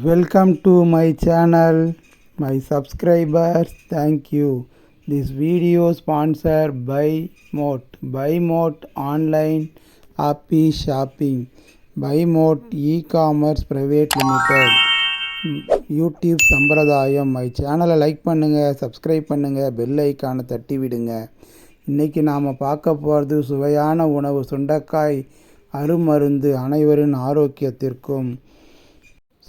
Welcome to my channel, my subscribers. Thank you. This video sponsored by Moat. By Moat online happy shopping. By Moat e-commerce private limited. YouTube சம்பிரதாயம் my சேனலை like பண்ணுங்கள் subscribe பண்ணுங்கள் bell ஐக்கானை தட்டி விடுங்க இன்றைக்கி நாம் பார்க்க போகிறது சுவையான உணவு சுண்டைக்காய் அருமருந்து அனைவரின் ஆரோக்கியத்திற்கும்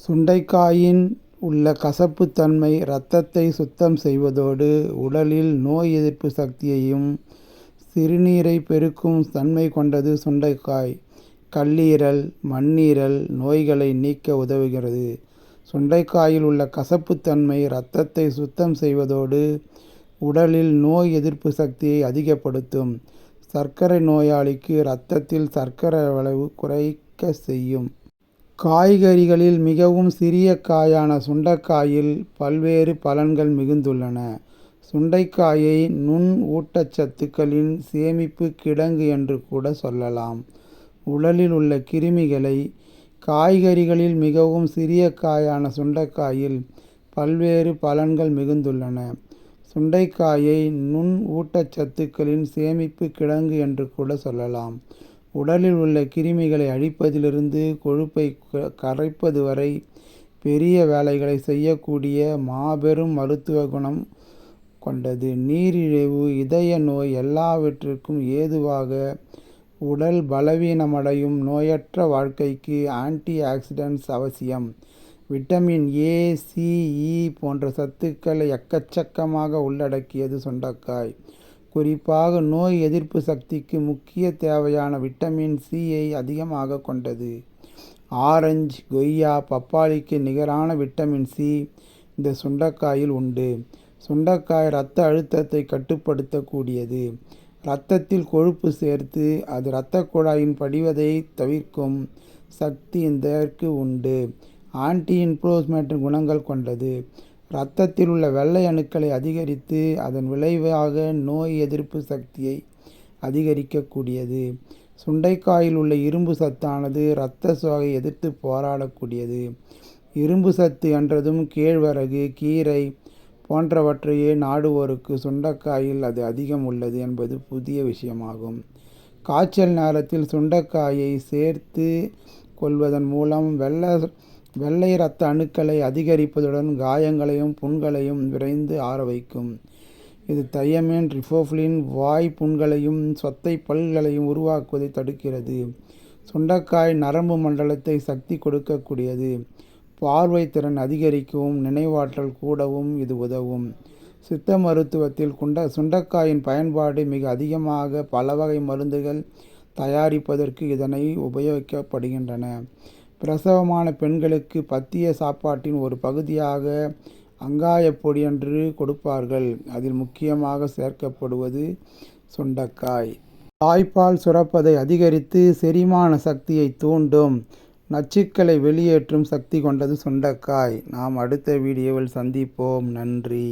சுண்டைக்காயின் உள்ள கசப்புத்தன்மை இரத்தத்தை சுத்தம் செய்வதோடு உடலில் நோய் எதிர்ப்பு சக்தியையும் சிறுநீரை பெருக்கும் தன்மை கொண்டது சுண்டைக்காய். கல்லீரல் மண்ணீரல் நோய்களை நீக்க உதவுகிறது. சுண்டைக்காயில் உள்ள கசப்புத்தன்மை இரத்தத்தை சுத்தம் செய்வதோடு உடலில் நோய் எதிர்ப்பு சக்தியை அதிகப்படுத்தும். சர்க்கரை நோயாளிக்கு இரத்தத்தில் சர்க்கரை அளவு குறைக்க செய்யும். காய்கறிகளில் மிகவும் சிறிய காயான சுண்டைக்காயில் பல்வேறு பலன்கள் மிகுந்துள்ளன. சுண்டைக்காயை நுண் ஊட்டச்சத்துக்களின் சேமிப்பு கிடங்கு என்று கூட சொல்லலாம். உடலில் உள்ள கிருமிகளை காய்கறிகளில் மிகவும் சிறிய காயான சுண்டைக்காயில் பல்வேறு பலன்கள் மிகுந்துள்ளன. சுண்டைக்காயை நுண் ஊட்டச்சத்துக்களின் சேமிப்பு கிடங்கு என்று கூட சொல்லலாம். உடலில் உள்ள கிருமிகளை அழிப்பதிலிருந்து கொழுப்பை கரைப்பது வரை பெரிய வேலைகளை செய்யக்கூடிய மாபெரும் மருத்துவ குணம் கொண்டது. நீரிழிவு இதய நோய் எல்லாவற்றிற்கும் ஏதுவாக உடல் பலவீனமடையும் நோயற்ற வாழ்க்கைக்கு ஆன்டி ஆக்சிடென்ட்ஸ் அவசியம். விட்டமின் ஏ சி இ போன்ற சத்துக்களை எக்கச்சக்கமாக உள்ளடக்கியது சுண்டக்காய். குறிப்பாக நோய் எதிர்ப்பு சக்திக்கு முக்கிய தேவையான விட்டமின் சியை அதிகமாக கொண்டது. ஆரஞ்சு கொய்யா பப்பாளிக்கு நிகரான விட்டமின் சி இந்த சுண்டைக்காயில் உண்டு. சுண்டைக்காய் இரத்த அழுத்தத்தை கட்டுப்படுத்தக்கூடியது. இரத்தத்தில் கொழுப்பு சேர்த்து அது இரத்த குழாயின் படிவதை தவிர்க்கும் சக்தி இதற்கு உண்டு. ஆன்டி இன்ஃப்ளோஸ்மேட் குணங்கள் கொண்டது. இரத்தத்தில் உள்ள வெள்ளை அணுக்களை அதிகரித்து அதன் விளைவாக நோய் எதிர்ப்பு சக்தியை அதிகரிக்கக்கூடியது. சுண்டைக்காயில் உள்ள இரும்பு சத்தானது இரத்த சோகை எதிர்த்து போராடக்கூடியது. இரும்பு சத்து என்றதும் கேழ்வரகு கீரை போன்றவற்றையே நாடுவோருக்கு சுண்டைக்காயில் அது அதிகம் உள்ளது என்பது புதிய விஷயமாகும். காய்ச்சல் நேரத்தில் சுண்டைக்காயை சேர்த்து கொள்வதன் மூலம் வெள்ள வெள்ளை இரத்த அணுக்களை அதிகரிப்பதுடன் காயங்களையும் புண்களையும் விரைந்து ஆற வைக்கும். இது தையமேன் ரிஃபோஃப்ளின் வாய் புண்களையும் சொத்தை பல்களையும் உருவாக்குவதை தடுக்கிறது. சுண்டக்காய் நரம்பு மண்டலத்தை சக்தி கொடுக்கக்கூடியது. பார்வை திறன் அதிகரிக்கவும் நினைவாற்றல் கூடவும் இது உதவும். சித்த மருத்துவத்தில் குண்ட சுண்டக்காயின் பயன்பாடு மிக அதிகமாக பல வகை மருந்துகள் தயாரிப்பதற்கு இதனை உபயோகிக்கப்படுகின்றன. பிரசவமான பெண்களுக்கு பத்திய சாப்பாட்டின் ஒரு பகுதியாக அங்காயப்பொடி என்று கொடுப்பார்கள். அதில் முக்கியமாக சேர்க்கப்படுவது சுண்டைக்காய். தாய்ப்பால் சுரப்பதை அதிகரித்து செரிமான சக்தியை தூண்டும். நச்சுக்களை வெளியேற்றும் சக்தி கொண்டது சுண்டக்காய். நாம் அடுத்த வீடியோவில் சந்திப்போம். நன்றி.